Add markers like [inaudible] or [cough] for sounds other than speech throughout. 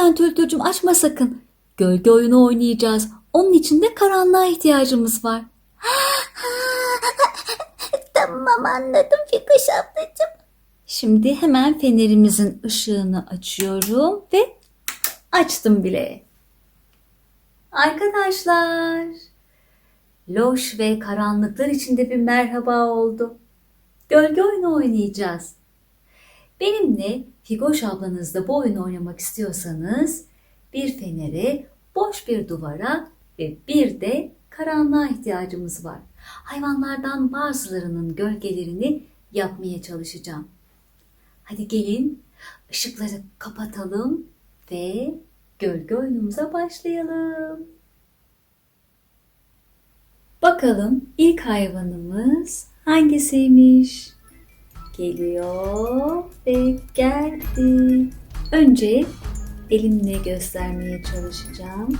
lütfen Tültürcüm açma sakın. Gölge oyunu oynayacağız. Onun için de karanlığa ihtiyacımız var. [laughs] Tamam anladım Fikoş ablacığım. Şimdi hemen fenerimizin ışığını açıyorum ve açtım bile. Arkadaşlar, loş ve karanlıklar içinde bir merhaba oldu. Gölge oyunu oynayacağız. Benimle Figoş ablanızla bu oyunu oynamak istiyorsanız bir fenere, boş bir duvara ve bir de karanlığa ihtiyacımız var. Hayvanlardan bazılarının gölgelerini yapmaya çalışacağım. Hadi gelin ışıkları kapatalım ve gölge oyunumuza başlayalım. Bakalım ilk hayvanımız hangisiymiş? Geliyor ve geldi. Önce elimle göstermeye çalışacağım.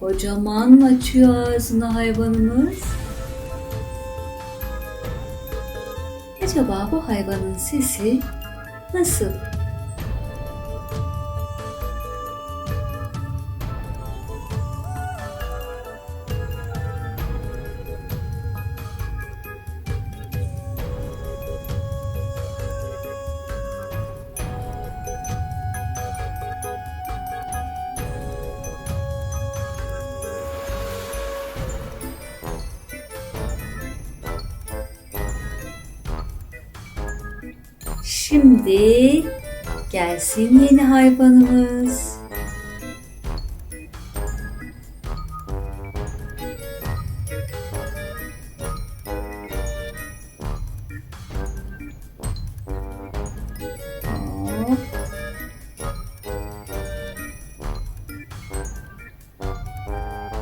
Kocaman açıyor ağzını hayvanımız. Acaba bu hayvanın sesi nasıl? Şimdi gelsin yeni hayvanımız.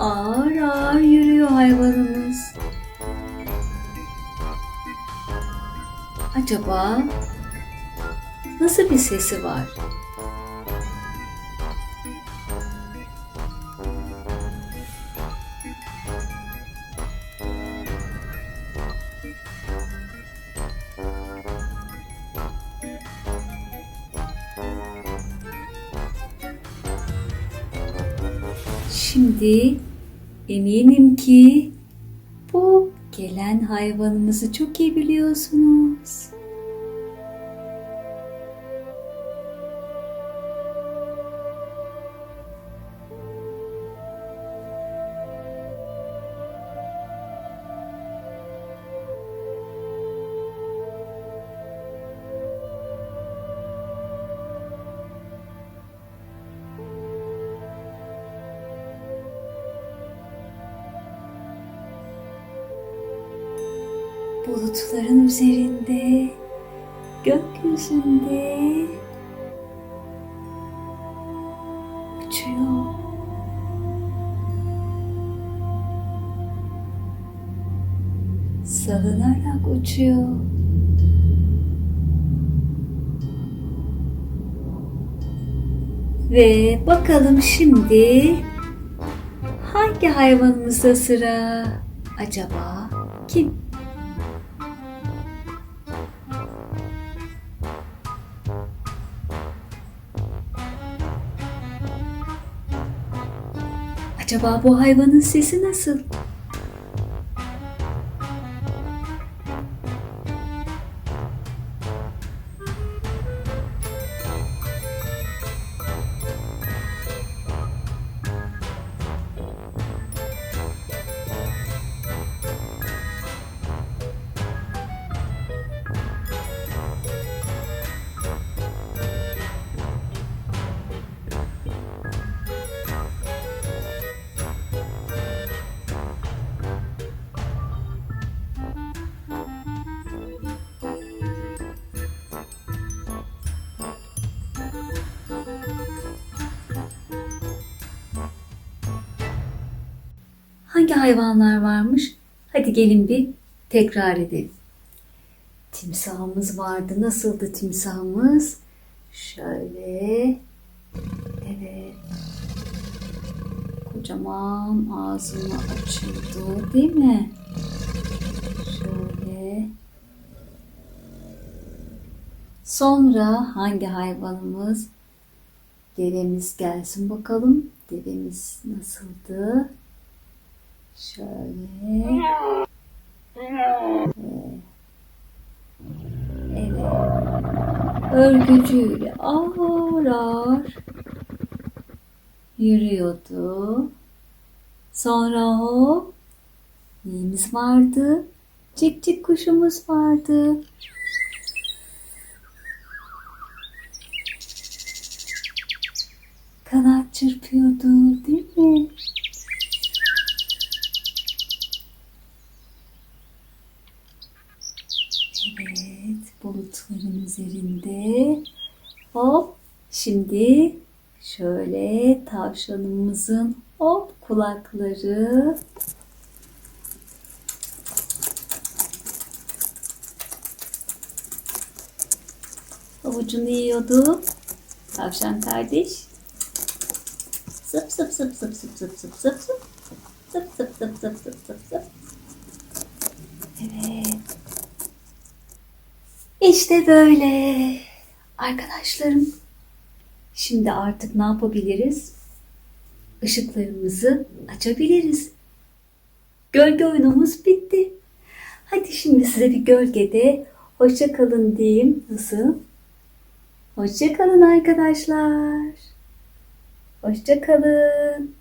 Ağır ağır yürüyor hayvanımız. Acaba nasıl bir sesi var? Şimdi eminim ki bu gelen hayvanımızı çok iyi biliyorsunuz. Bulutların üzerinde, gökyüzünde uçuyor. Salınarak uçuyor. Ve bakalım şimdi hangi hayvanımızda sıra? Acaba kim? Acaba bu hayvanın sesi nasıl? Hangi hayvanlar varmış? Hadi gelin bir tekrar edelim. Timsahımız vardı. Nasıldı timsahımız? Şöyle. Evet. Kocaman ağzını açıldı değil mi? Şöyle. Sonra hangi hayvanımız? Devemiz gelsin bakalım. Devemiz nasıldı? Şöyle. Evet. Örgücüyle ağır ağır yürüyordu. Sonra hop neyimiz vardı? Cik cik kuşumuz vardı. Kanat çırpıyordu değil mi? Evet, bulutların üzerinde. Hop, şimdi şöyle tavşanımızın hop kulakları. Avucunu yiyordu. Tavşan kardeş. Zıp zıp zıp zıp zıp zıp zıp zıp zıp. Zıp zıp zıp zıp zıp zıp zıp. Evet. İşte böyle. Arkadaşlarım. Şimdi artık ne yapabiliriz? Işıklarımızı açabiliriz. Gölge oyunumuz bitti. Hadi şimdi size bir gölgede hoşça kalın diyeyim. Nasıl? Hoşça kalın arkadaşlar. Hoşça kalın.